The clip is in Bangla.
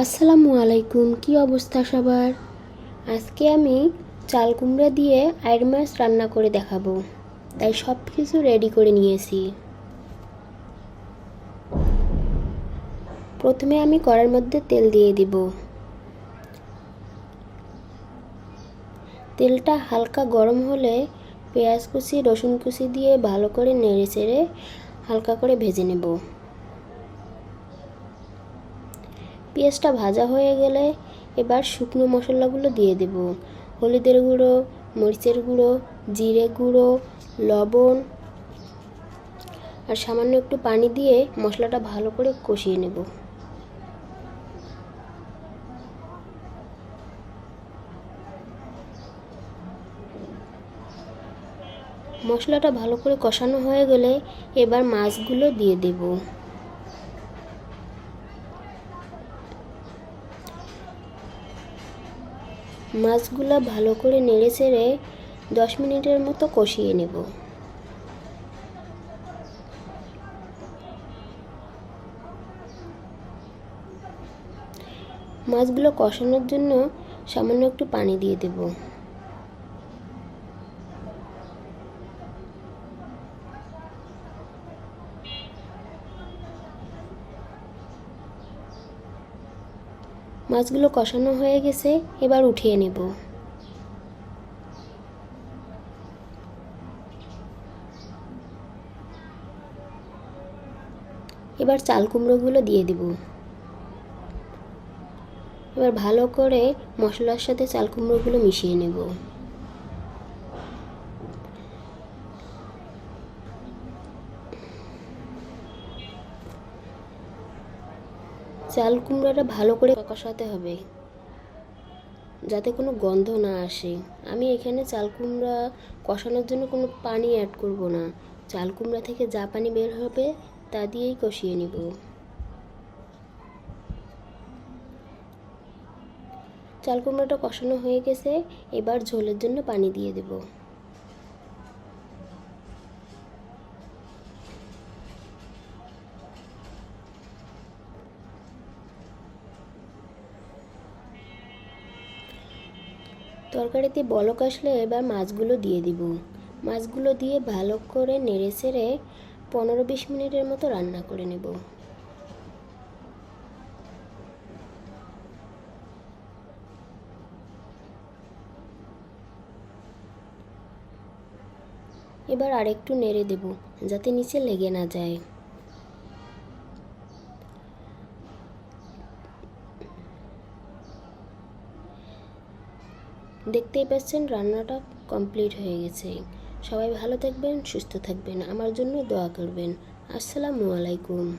আসসালামু আলাইকুম, কি অবস্থা সবার? আজকে আমি চাল কুমড়া দিয়ে আয়ের মাছ রান্না করে দেখাবো। তাই সব কিছু রেডি করে নিয়েছি। প্রথমে আমি কড়ার মধ্যে তেল দিয়ে দিব। তেলটা হালকা গরম হলে পেঁয়াজ কুচি, রসুন কুচি দিয়ে ভালো করে নেড়ে চেড়ে হালকা করে ভেজে নেব। পেঁয়াজটা ভাজা হয়ে গেলে এবার শুকনো মশলাগুলো দিয়ে দেব। হলুদের গুঁড়ো, মরিচের গুঁড়ো, জিরে গুঁড়ো, লবণ আর সামান্য একটু পানি দিয়ে মশলাটা ভালো করে কষিয়ে নেব। মশলাটা ভালো করে কষানো হয়ে গেলে এবার মাছগুলো দিয়ে দেবো। মাছগুলো ভালো করে নেড়ে চেড়ে দশ মিনিটের মতো কষিয়ে নেব। মাছগুলো কষানোর জন্য সামান্য একটু পানি দিয়ে দেব। মাছগুলো কষানো হয়ে গেছে, এবার উঠিয়ে নেব। এবার চাল কুমড়োগুলো দিয়ে দিব। এবার ভালো করে মশলার সাথে চাল কুমড়োগুলো মিশিয়ে নেব। চাল কুমড়াটা ভালো করে কষাতে হবে, যাতে কোনো গন্ধ না আসে। আমি এখানে চাল কুমড়া কষানোর জন্য কোনো পানি অ্যাড করব না। চাল কুমড়া থেকে যা পানি বের হবে তা দিয়েই কষিয়ে নিব। চাল কুমড়াটা কষানো হয়ে গেছে, এবার ঝোলের জন্য পানি দিয়ে দেবো। তরকারিতে বলক আসলে এবার মাছগুলো দিয়ে দিব। মাছগুলো দিয়ে ভালো করে নেড়ে চেড়ে পনেরো বিশ মিনিটের মতো রান্না করে নেব। এবার আরেকটু নেড়ে দেব যাতে নিচে লেগে না যায়। দেখতেই পাচ্ছেন রান্নাটা কমপ্লিট হয়ে গেছে। সবাই ভালো থাকবেন, সুস্থ থাকবেন। আমার জন্য দোয়া করবেন। আসসালামু আলাইকুম।